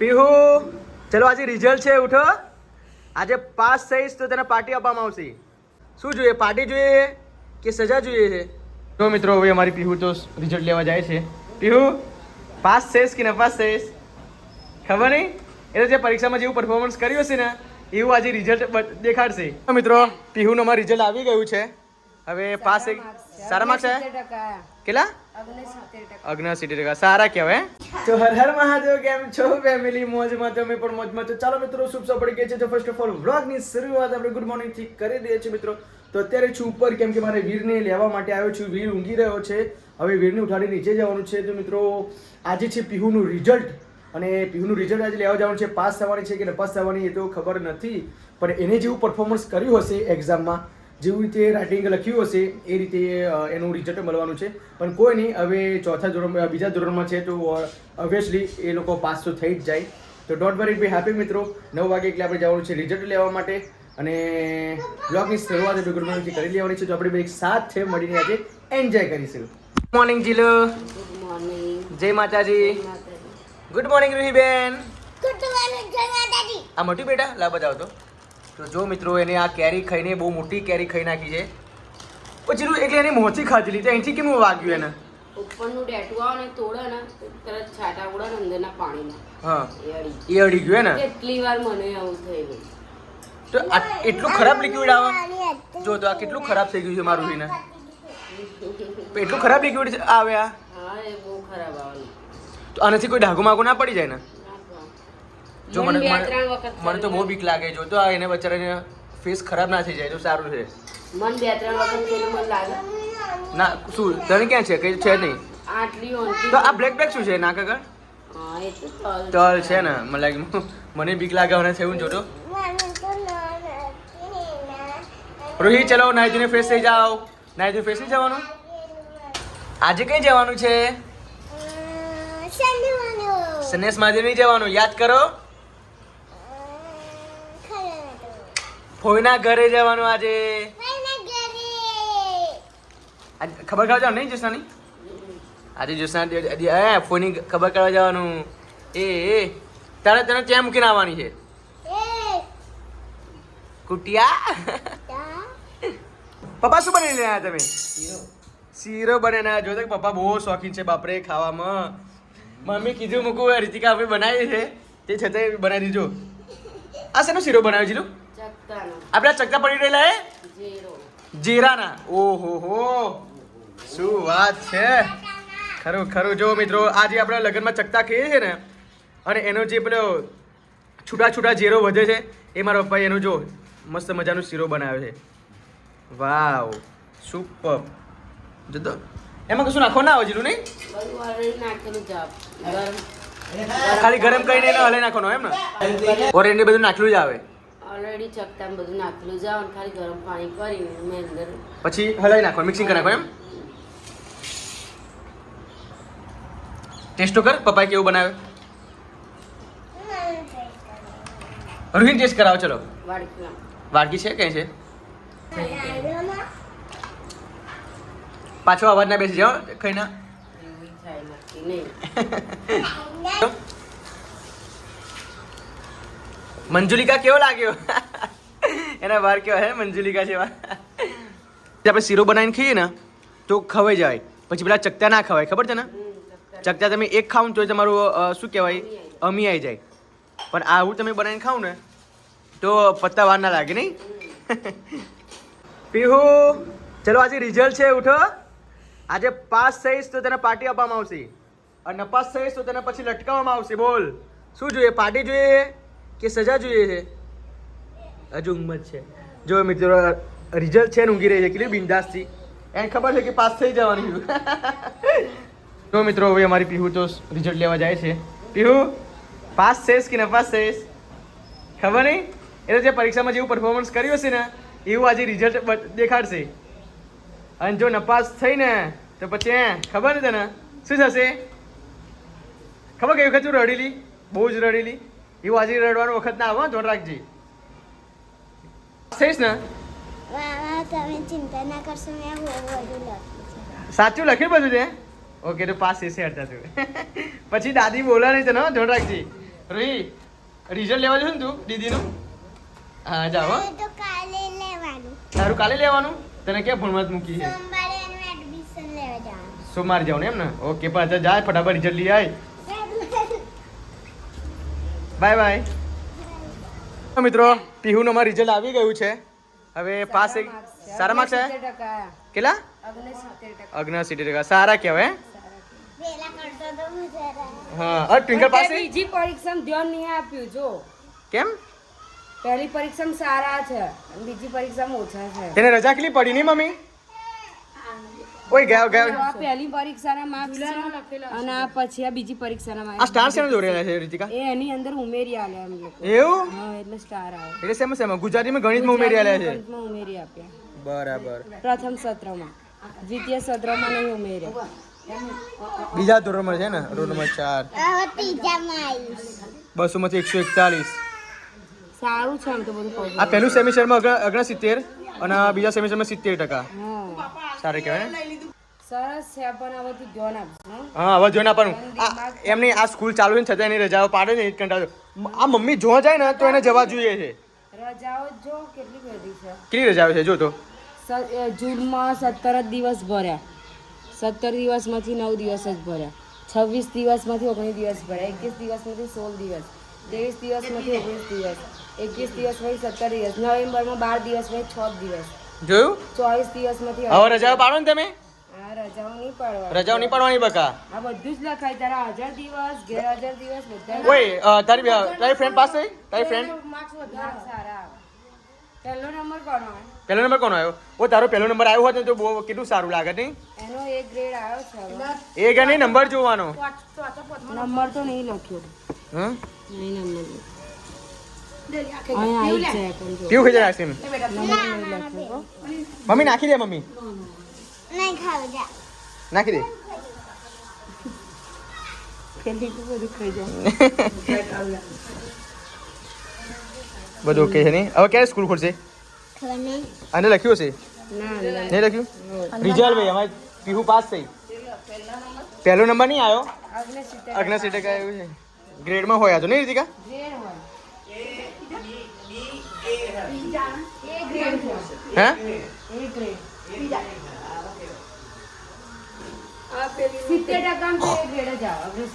પીહુ ચલો આજે રિઝલ્ટ છે ઉઠો. આજે પાસ થઈશ તો તેને પાર્ટી આપવામાં આવશે. શું જોઈએ? પાર્ટી જોઈએ કે સજા જોઈએ છે? તો મિત્રો હવે અમારી પીહુ તો રિઝલ્ટ લેવા જાય છે. પીહુ પાસ થઈશ કે નપાસ થઈશ? ખબર નહીં? એટલે જે પરીક્ષામાં જેવું પરફોર્મન્સ કર્યું હશે ને એવું આજે રિઝલ્ટ દેખાડશે. મિત્રો પીહુનું અમારું રિઝલ્ટ આવી ગયું છે. હવે પાસ એક સારા માર્ક્સ આવ્યા કેટલા? અગ્ન સિટી ટકા. સારા કહેવાય તો હર હર મહાદેવ, કેમ છો? ફેમિલી મોજમાં તમે પણ મોજમાં તો ચાલો મિત્રો, શુભ સૌ પડી ગઈ છે. તો ફર્સ્ટ ઓફ ઓલ વ્લોગની શરૂઆત આપણે ગુડ મોર્નિંગથી કરી દઈએ છીએ મિત્રો. તો અત્યારે છું ઉપર, કેમ કે મારે વીરને લેવા માટે આવ્યો છું. વીર ઊંઘી રહ્યો છે. હવે વીરને ઉઠાડી નીચે જવાનું છે. તો મિત્રો, આજે છે પીહુનું રિઝલ્ટ અને પીહુનું રિઝલ્ટ આજે લેવા જવાનું છે. પાસ થવાની છે કે નપાસ થવાની એ તો ખબર નથી. પણ એને જેવું પરફોર્મન્સ કર્યું હશે એક્ઝામમાં જેવી રીતે રાઇટિંગ લખ્યું હશે એ રીતે એનું રિઝલ્ટ મળવાનું છે. પણ કોઈ નહીં હવે ચોથા ધોરણ બીજા ધોરણમાં છે તો ઓબ્વિયસલી એ લોકો પાસ તો થઈ જ જાય. તો ડોન્ટ વરી બી હેપી મિત્રો. નવ વાગે એટલે આપણે જવાનું છે રિઝલ્ટ લેવા માટે. અને બ્લોગની શરૂઆત ગુડ કરી લેવાની છે તો આપણે બે એક સાથે મળીને આજે એન્જોય કરીશું. Good morning Jilo. જય માતાજી. ગુડ મોર્નિંગ રૂહીબેન બેન જય માતાજી. આ મોટી બેટા લા બતાવતો તો જો મિત્રો એને આ કેરી ખાઈને બહુ મોટી કેરી ખાઈ નાખી છે. પછી એનું એટલે એની મોંથી ખાધી લીધી. અહીંથી કેમ વાગ્યું એને? ઉપરનું ડેટું આવે ને તોડે ને તરત છાટા ઉડે ને અંદરના પાણીમાં. હા. એ અડી ગયું. ને કેટલી વાર મને આવું થયેલું તો એટલું ખરાબ લિક્વિડ આવે? જો તો આ કેટલું ખરાબ થઈ ગયું છે મારું રીને એટલું ખરાબ લિક્વિડ આવે આ? હા એ બહુ ખરાબ આવે. તો આનાથી કોઈ ડાઘો માગો ના પડી જાય ને? જો મને મને- ત્રણ વખત મને તો બહુ બીક લાગે જો તો આ એને બચારાને ફેસ ખરાબ ના થઈ જાય તો સારું છે. મન બે ત્રણ વખત મને લાગે. ના શું તને ક્યાં છે? કઈ છે નહીં. આટલી ઓનથી તો આ બ્લેક બેગ શું છે? ના કાકા તલ તલ છે ને. મને લાગે મને બીક લાગે મને થયું તો રોહિત ચલો નાઈ ધોઈને ફ્રેશ થઈ જાઓ. નાઈ ધોઈને ફ્રેશ થઈ જવાનું? આજે કઈ જવાનું છે? સનેસ મહાદેવ નહીં જવાનું. યાદ કરો. ફોઈના ઘરે જવાનું આજે? આજે ખબર કાઢવા જવાનું નહીં જોશનાની આજે જોશના હે ફોઈની ખબર કાઢવા જવાનું. એ એ. તારે તને ત્યાં મૂકીને આવવાની છે? કુટિયા? પપ્પા શું બની રહ્યા તમે? શીરો. બનાવીને ના જો તો પપ્પા બહુ શોખીન છે બાપરે ખાવામાં. મમ્મી કીધું મૂકું રીતિકા અમે બનાવી છે. તે છતાંય બનાવી દીજો. આ શેનો શીરો બનાવ્યો ચકતાનો આપણે આ ચકતા પડી રહેલા હે? જીરાના ઓહો હો. શું વાત છે? ખરું ખરું. જો મિત્રો આજે આપણે લગ્નમાં ચકતા ખાઈએ છે ને અને એનો જે પેલો છૂટા છૂટા જીરો વધે છે એ મારા પપ્પાએ એનો જો મસ્ત મજાનો શીરો બનાવ્યો છે. વાવ. સુપર. જો એમાં કશું નાખો ના આવે જીલું નહીં ખાલી ગરમ કરીને એને હલાઈ નાખવાનો એમ ને? ઓરેન્જ બધું નાખેલું જ આવે. ઓલરેડી ચકતામાં બધું નાખેલું જાવ અને ખાલી ગરમ પાણી કરીને મેં અંદર પછી હલાવી નાખો મિક્સિંગ કરી નાખો એમ. ટેસ્ટ તો કર પપ્પાએ કેવું બનાવે રોહિન ટેસ્ટ કરાવો ચલો. વાડકી છે કઈ છે? પાછો અવાજ ના બેસી જાઓ કઈ ના એવું થાય નક્કી નહીં મંજુલિકા કેવો લાગ્યો? એના વાર કેવા હે, મંજુલિકા જેવા? આપણે શીરો બનાવીને ખાઈએ ને, તો ખવાઈ જાય. પછી પેલા ચકતા ના ખવાય, ખબર છે ને? ચકતા તમે એક ખાવ તો તમારું શું કહેવાય? અમી આવી જાય. પણ આવું તમે બનાવીને ખાવ ને, તો પત્તા વાર ના લાગે, નહીં? પીહુ, ચલો આજે રિઝલ્ટ છે, ઉઠો. આજે પાસ થઈશ તો તેને પાર્ટી આપવામાં આવશે. અને નપાસ થઈશ તો તેને પછી લટકાવવામાં આવશે, બોલ. શું જોઈએ, પાર્ટી જોઈએ? કે સજા જોઈએ છે? હજુ ઉંમર છે. જો મિત્રો રિઝલ્ટ છે ને ઊંઘી રહી છે. કેટલી બિંદાસથી. એને ખબર છે કે પાસ થઈ જવાની જો મિત્રો, હવે અમારી પીહુ તો રિઝલ્ટ લેવા જાય છે. પીહુ, પાસ થઈશ કે નપાસ થઈશ? ખબર નહીં? એટલે જે પરીક્ષામાં જેવું પરફોર્મન્સ કર્યું હશે ને, એવું આજે રિઝલ્ટ દેખાડશે. અને જો નપાસ થઈ ને, તો પછી એ ખબર ને તને? શું થશે? ખબર કઈ વખત રડેલી? બહુ જ રડેલી. એવું આજે રડવાનો વખત ના આવો હો, રાખજી. થઈશ ને? તમે ચિંતા ના કરશો મેં બધું લખ્યું સાચું લખ્યું બધું તે? ઓકે તો પાસ એસે અડધા તું પછી દાદી બોલા નહીં તને હો, રાખજી. રોહી રિઝલ્ટ લેવા જશે ને તું દીદીનું? હા જાઓ હો. તો કાલે તારું કાલે લેવાનું? તને ક્યાં ભણવા મૂકી છે? સોમવારે જવાનું. જાવ ને એમ ને? ઓકે પણ જાય ફટાફટ રિઝલ્ટ લઈ આય. બાય બાય મિત્રો પીહુનું અમારું રિઝલ્ટ આવી ગયું છે. હવે પાસ સારા માર્ક્સ છે? કેટલા? અગ્ન સિટી ટકા. સારા કહેવાય હે? અરે ટ્વિંકલ પાસ? બીજી પરીક્ષામાં ધ્યાન નહીં આપ્યું જો. કેમ? પહેલી પરીક્ષામાં સારા છે અને બીજી પરીક્ષામાં ઓછા છે. તેને રજા કેટલી પડી નહીં મમ્મી? ઓય ગયો ગયો. આ પહેલી પરીક્ષાના માર્ક્સ છે અને આ પછી આ બીજી પરીક્ષાના આ માર્ક્સ સ્ટાર શેને દોરેલા છે રીતિકા? એ એની અંદર ઉમેરી આલે એમ લોકો. એવું? હા એટલે સ્ટાર આવે એટલે શેમાં શેમાં? ગુજરાતીમાં ગણિતમાં ઉમેરી આલે છે? ગણિતમાં ઉમેરી આપ્યા. બરાબર. પ્રથમ સત્રમાં. દ્વિતીય સત્રમાં નહીં ઉમેર્યા. બીજા ધોરણમાં છે ને રોલ નંબર ચાર. બસો માંથી એકસો એકતાલીસ. સારું છે આમ તો બધું આ પહેલું સેમિસ્ટરમાં અગ્ર સિત્તેર અને બીજા સેમિસ્ટરમાં સિત્તેર ટકા. હા. સારું કહેવાય સરસ છે પણ હવે તું ધ્યાન આપજો હા. હવે જોન આપવાનું. એમની આ સ્કૂલ ચાલુ છે છતાં એની રજાઓ પાડે ને એ કંટાળો. આ મમ્મી જોવા જાય ને તો એને જવા જોઈએ છે. રજાઓ જો કેટલી બધી છે. કેટલી રજાઓ છે જો તો. જૂનમાં સત્તર જ દિવસ ભર્યા. સત્તર દિવસમાંથી નવ દિવસ જ ભર્યા. છવ્વીસ દિવસમાંથી ઓગણીસ દિવસ ભર્યા. એકવીસ દિવસમાંથી સોળ દિવસ. ત્રેવીસ દિવસમાંથી ઓગણીસ દિવસ. એકવીસ દિવસમાંથી સત્તર દિવસ. નવેમ્બરમાં બાર દિવસમાંથી છ દિવસ. જોયું? ચોવીસ દિવસમાંથી હવે રજાઓ પાડો ને તમે? રજાઓ નહીં પાડવા રજાઓ નહીં પાડવાની બકા. આ બધું જ લખાય તારા હજાર દિવસ ગેરહાજર દિવસ બધા ઓય તારી તારી ફ્રેન્ડ પાસે? તારી ફ્રેન્ડ માર્ક્સ વધારે સારા પહેલો નંબર કોનો આવે પહેલો નંબર કોનો આવ્યો? ઓ તારો પહેલો નંબર આવ્યો હોત ને તો બહુ કેટલું સારું લાગે નહીં? એનો એક ગ્રેડ આવ્યો છે હવે. એ કે નહીં નંબર જોવાનો. નંબર તો નહીં લખ્યો. હા નહીં નંબર. પીવું ખાઈ જાય આઈસ્ક્રીમ. મમ્મી નાખી દે મમ્મી. નાખી દે. બધું ખાઈ ઓકે છે નહીં? હવે ક્યારે સ્કૂલ ખોલશે? અને આને લખ્યું હશે? ના ના. નહીં લખ્યું? રિઝલ્ટ ભાઈ અમારે પીહુ પાસ થઈ. પહેલો નંબર નહીં આવ્યો? અગ્ન સીટે કાંઈ એવું છે. ગ્રેડમાં હોય આ તો નહીં રીતિકા? ગ્રેડ હોય. હે.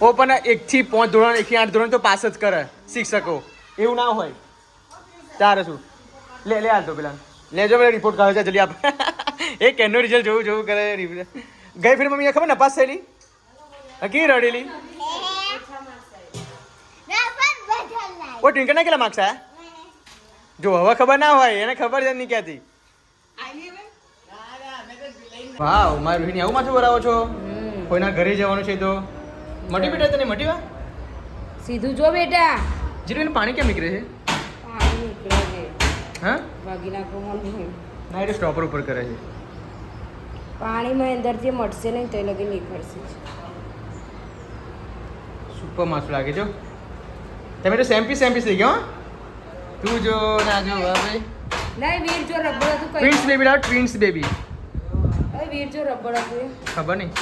ઓ પણ એકથી પાંચ ધોરણ એકથી આઠ ધોરણ તો પાસ જ કરે શિક્ષકો. એવું ના હોય. તારે શું? લે લે આવતો પેલા. લેજો પેલા રિપોર્ટ કાઢો છે જલ્દી આપ. એ કેનો રિઝલ્ટ જોવું જોવું કરે ગઈ ફિલ્મ મમ્મી ખબર ને પાસ થયેલી? હા, કેવી રડેલી? ઓ ટ્વિંકલ ના કેટલા માર્ક્સ આયા? જો હવે ખબર ના હોય એને ખબર જ નહીં ક્યાંથી. વાવ મારી રોહિણી આવું માથું ભરાવો છો? કોઈના ઘરે જવાનું છે તો? મટી બેટા તને મટી વા? સીધું જો બેટા. જીરું પાણી કેમ નીકળે છે? પાણી નીકળે છે. હા? ભાગી નાખો મને. ના એટલે સ્ટોપર ઉપર કરે છે. પાણીમાં અંદરથી મટશે નહીં તો લગી નીકળશે સુપર માસું લાગે છો તમે તો સેમ્પી સેમ્પી થઈ ગયો હો? તું જો ના જો હવે. નહીં વીર જો રબર હતું કઈ ટ્વિન્સ બેબી લાવ ટ્વિન્સ બેબી અરે વીર જો રબર હતું. ખબર નહીં.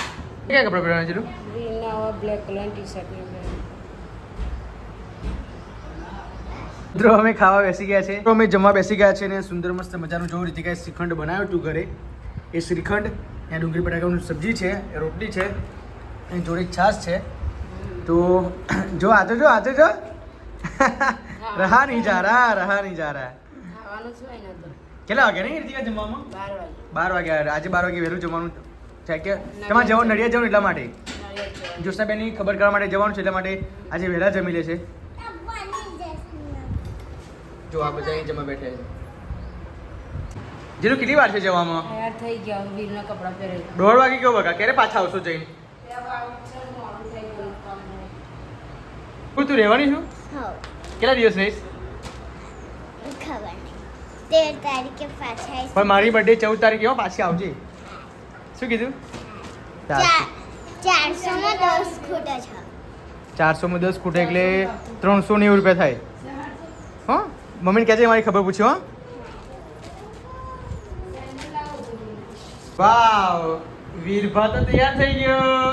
ક્યાં કપડાં પહેરવાના જીરું વીર ના બ્લેક કલર ટી શર્ટ મિત્રો અમે ખાવા બેસી ગયા છે. અમે જમવા બેસી ગયા છે ને સુંદર મસ્ત મજાનું જોવું રીતે કાંઈ શ્રીખંડ બનાવ્યું તું ઘરે. એ શ્રીખંડ ત્યાં ડુંગળી બટાકાનું સબ્જી છે એ રોટલી છે અને જોડે છાશ છે. તો જો આજે જો આજે જો. રહા નહીં જા રહા રહા નહીં જા રહા કેટલા વાગ્યા નહીં રીતિકા જમવામાં? બાર વાગે વાગ્યા આજે બાર વાગે વહેલું જમવાનું છે કે તમારે જવાનું નડિયાદ જવાનું એટલા માટે? ચોળા. ખબર કરવા માટે જવાનું છે એટલા માટે આજે વહેલા જમી લે છે. જો આ બધા અહીં જમવા બેઠા છે. જેનું કેટલી વાર છે જવામાં તૈયાર થઈ ગયા વીરના કપડાં પહેરેલા દોઢ વાગે કેવો બગા ક્યારે પાછા આવશો જઈને? હું તું રહેવાની છું? હો. કેટલા દિવસ રહીશ? ખબર તેર તારીખે પાછા આવીશ. પણ મારી બર્થડે ચૌદ તારીખે હો પાછી આવજે. શું કીધું? ચારસો ચારસોમાં દસ ખૂટે છે ચારસો માં દસ ખૂટે એટલે ત્રણસો નેવું રૂપિયા થાય. હો? મમ્મીને કહેજે મારી ખબર પૂછ્યો હો. વાવ વીરભા તો તૈયાર થઈ ગયો.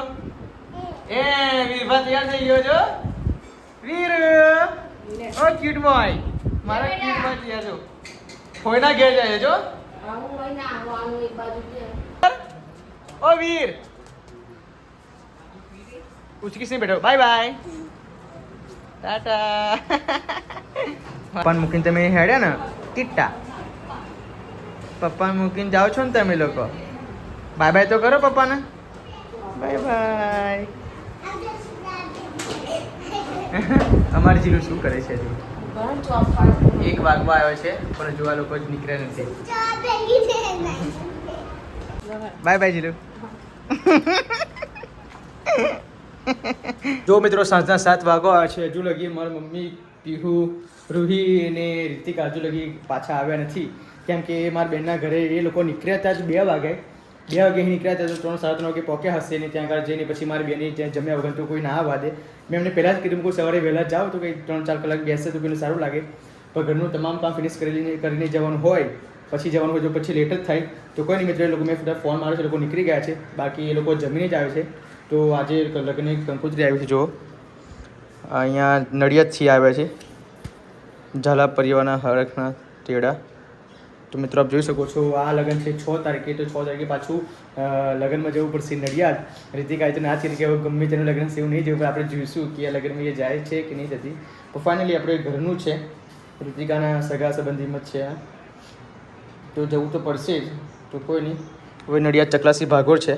એ વીરભા તૈયાર થઈ ગયો જો. વીર! ઓ ક્યુટ બોય મારા ક્યુટ બોય ત્યાં જો. ફોઈના ઘેર જાય જો. આવું હોય ને આવું આવું એક બાજુ છે. ઓ વીર. ઉચકીશ નહીં બેઠો. Bye bye. ટાટા. પપ્પાને મૂકીને તમે હેડ્યા ને? ટીટા. પપ્પાને મૂકીને જાઓ છો ને તમે લોકો. બાય બાય તો કરો પપ્પાને. Bye bye. અમારી જીલું શું કરે છે હજુ? એક વાગવા આવ્યો છે પણ જોવા લોકો જ નીકળ્યા નથી. Bye bye Jilu. જો મિત્રો સાંજના સાત વાગો આવ્યા છે. હજુ લગી મારી મમ્મી પીહુ રૂહી અને રીતિકા હજુ લગી પાછા આવ્યા નથી. કેમ કે મારા બેનના ઘરે એ લોકો નીકળ્યા હતા જ બે વાગે. બે વાગે નીકળ્યા હતા તો ત્રણ, સાડા ત્રણ વાગે પહોંચ્યા હશે ને ત્યાં આગળ જઈને પછી મારી બેની ત્યાં જમ્યા વગર તો કોઈ ના આવવા દે મેં એમને પહેલાં જ કીધું કે સવારે વહેલા જાઓ તો કંઈ ત્રણ, ચાર કલાક બેસે તો પેલું સારું લાગે. પણ ઘરનું તમામ કામ ફિનિશ કરીને કરીને જવાનું હોય, પછી જવાનું હોય જો પછી લેટ જ થાય. તો કોઈ નહીં, મિત્રો, એ લોકો મેં બધા ફોન માર્યો છે લોકો નીકળી ગયા છે. બાકી એ લોકો જમીને જ આવે છે. તો આજે લગ્ન કંકોત્રી આવી છે જો અહીંયા નડિયાદથી આવ્યા છે. ઝાલા પરિવારના હરખના તેડા. તો મિત્રો આપ જોઈ શકો છો, આ લગ્ન છે છ તારીખે, તો છ તારીખે પાછું લગ્નમાં જવું પડશે નડિયાદ. રીતિકાએ તો ના થઈ કે ગમે તેનું લગ્ન છે એવું નહીં જવું પણ આપણે જોઈશું કે આ લગ્નમાં એ જાય છે કે નહીં જતી. તો ફાઇનલી આપણે ઘરનું છે, રીતિકાના સગા સંબંધીમાં જ છે આ. તો જવું તો પડશે જ, તો કોઈ નહીં. હવે નડિયાદ ચકલાસી ભાગોળ છે.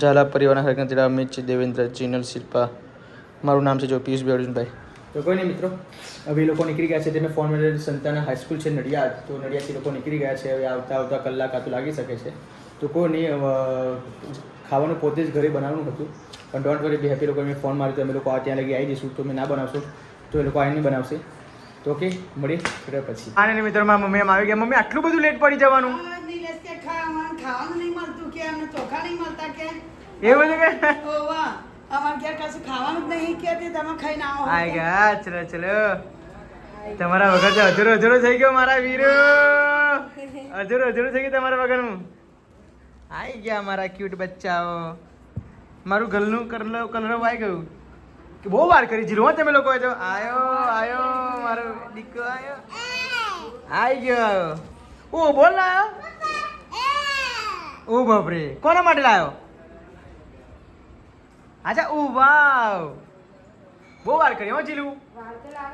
ઝાલા પરિવારના હરકત અમિત છે દેવેન્દ્ર ચિનલ શિલ્પા મારું નામ છે જો પિયુષભાઈ અર્જુનભાઈ. તો કોઈ નહીં મિત્રો હવે એ લોકો નીકળી ગયા છે. તેમને ફોન મળે સંતાના હાઈસ્કૂલ છે નડિયાદ. તો નડિયાદથી લોકો નીકળી ગયા છે. હવે આવતા આવતા કલાક આ તો લાગી શકે છે. તો કોઈ નહીં ખાવાનું પોતે જ ઘરે બનાવવાનું હતું. પણ ડોન્ટ વરી બી હેપી લોકો મેં ફોન માર્યો તો અમે લોકો આ ત્યાં લગી આવી જઈશું. તો મેં ના બનાવશું તો એ લોકો આવીને બનાવશે. તો ઓકે મળીએ ફરી પછી. આને મિત્રો મારા મમ્મી એમ આવી ગયા. મમ્મી આટલું બધું લેટ પડી જવાનું. ખાવાનું ખાવાનું નહીં મળતું કે અમને ચોખા નહીં મળતા કે? એ બધું કે? અમારે જ આવો. ગયા, ચલો ચલો. તમારા વગર તો અધૂરો અધૂરો થઈ ગયો મારા વીરો. અધૂરો અધૂરો થઈ ગયું તમારા વગરનું. આઈ ગયા મારા ક્યુટ બચ્ચાઓ. મારું ગલનું કરલો કલર આવી ગયું. બહુ વાર કરી જીરો તમે લોકો તો આયો આયો, મારો દીકરો આયો. આઈ ગયો. ઓ, બોલ આયો. ઓ, બાપરે. કોના માટે લાયો? અચ્છા ઓ વાવ બહુ વાર કરી હો જીલું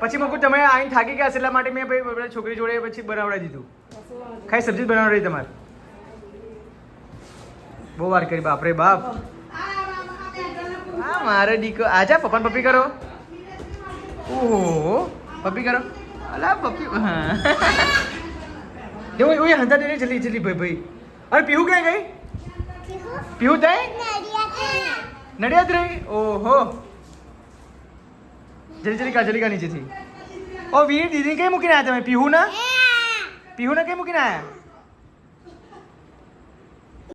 પછી મકુ તમે આઈને થાકી ગયા છે એટલા માટે મેં ભાઈ પેલા છોકરી જોડે પછી બનાવડાવી દીધું. ખાઈ સબ્જી જ બનાવડાવી તમારે? બહુ વાર કરી બાપરે બાપ. હા મારે દીકો આજા પપ્પા પપ્પી કરો. ઓહો પપ્પી કરો. અલા પપ્પી હા. જો ઓય હંતા દે જલ્દી જલ્દી ભાઈ ભાઈ. અરે પીહુ ક્યાં ગઈ? પીહુ? તઈ? નડિયાદ રહી? ઓહો. જલ્દી જલ્દી કા જલ્દી કા નીચેથી. ઓ વીર દીદી કઈ મૂકીને આવ્યા તમે? પીહુ ના પીહુ ના કઈ મૂકીને આવ્યા